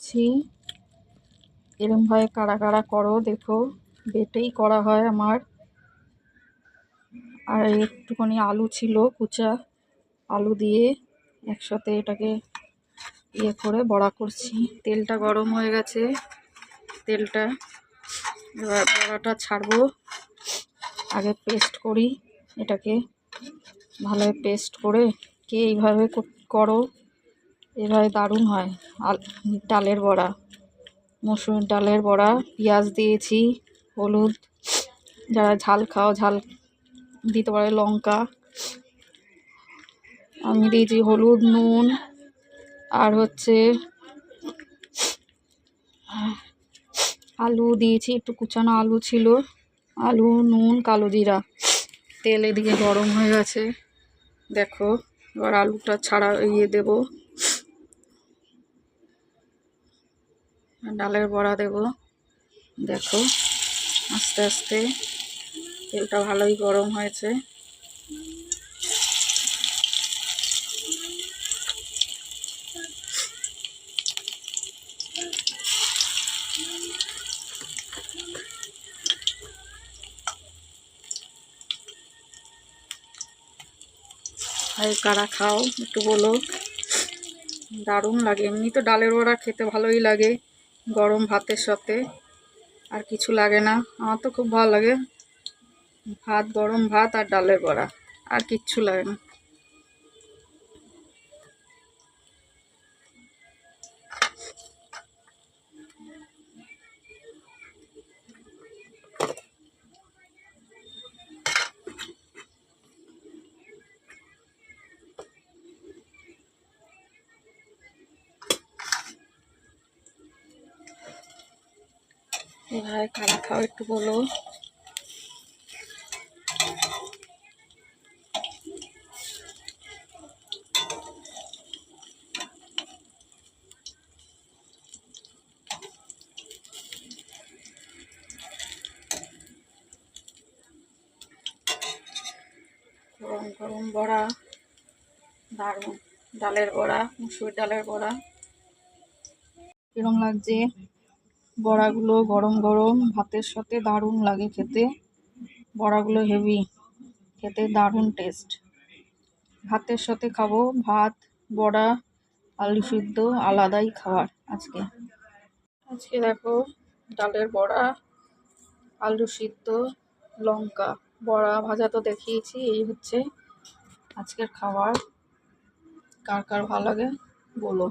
ছি এরমভাবে কারা কারা করো, দেখো। বেটেই করা হয় আমার। আর একটুখানি আলু ছিল, কুচা আলু দিয়ে একসাথে এটাকে ইয়ে করে বড়া করছি। তেলটা গরম হয়ে গেছে। তেলটা, এবার বড়াটা ছাড়বো। আগে পেস্ট করি এটাকে। ভালোভাবে পেস্ট করে কে এইভাবে করো। এভাবে দারুণ হয়। আল, ডালের বড়া। মসুর ডালের বড়া, পেঁয়াজ দিয়েছি, হলুদ। যারা ঝাল খাও, ঝাল দিতে পারে লঙ্কা। আমি দিয়েছি হলুদ, নুন আর হচ্ছে আলু দিয়েছি, একটু কুচানো আলু ছিল। আলু, নুন, কালো জিরা। তেল এদিকে গরম হয়ে গেছে। দেখো, এবার আলুটা ছাড়া ইয়ে দেবো। ডালের বড়া দেব। দেখো, আস্তে আস্তে তেলটা ভালোই গরম হয়েছে। আর কারা খাও, একটু বলো। দারুণ লাগে এমনি তো ডালের বড়া খেতে ভালোই লাগে। গরম ভাতের সাথে। আর কিছু লাগে না। আমার তো খুব ভালো লাগে। ভাত, গরম ভাত আর ডালের বড়া। আর কিচ্ছু লাগে না। এভাবে কারা খাও একটু বলো। গরম গরম বড়া, দারুণ। ডালের বড়া, মুসুর ডালের বড়া। কিরম লাগছে? বড়াগুলো গরম গরম, ভাতের সাথে দারুণ লাগে খেতে। বড়াগুলো হেভি, খেতে দারুণ টেস্ট। ভাতের সাথে খাব ভাত, বড়া, আলু সিদ্ধ, আলাদাই খাবার আজকে। আজকে দেখো ডালের বড়া, আলু সিদ্ধ, লঙ্কা। বড়া ভাজা তো দেখিয়েছি, এই হচ্ছে আজকের খাবার। কার কার ভালো লাগে বলো।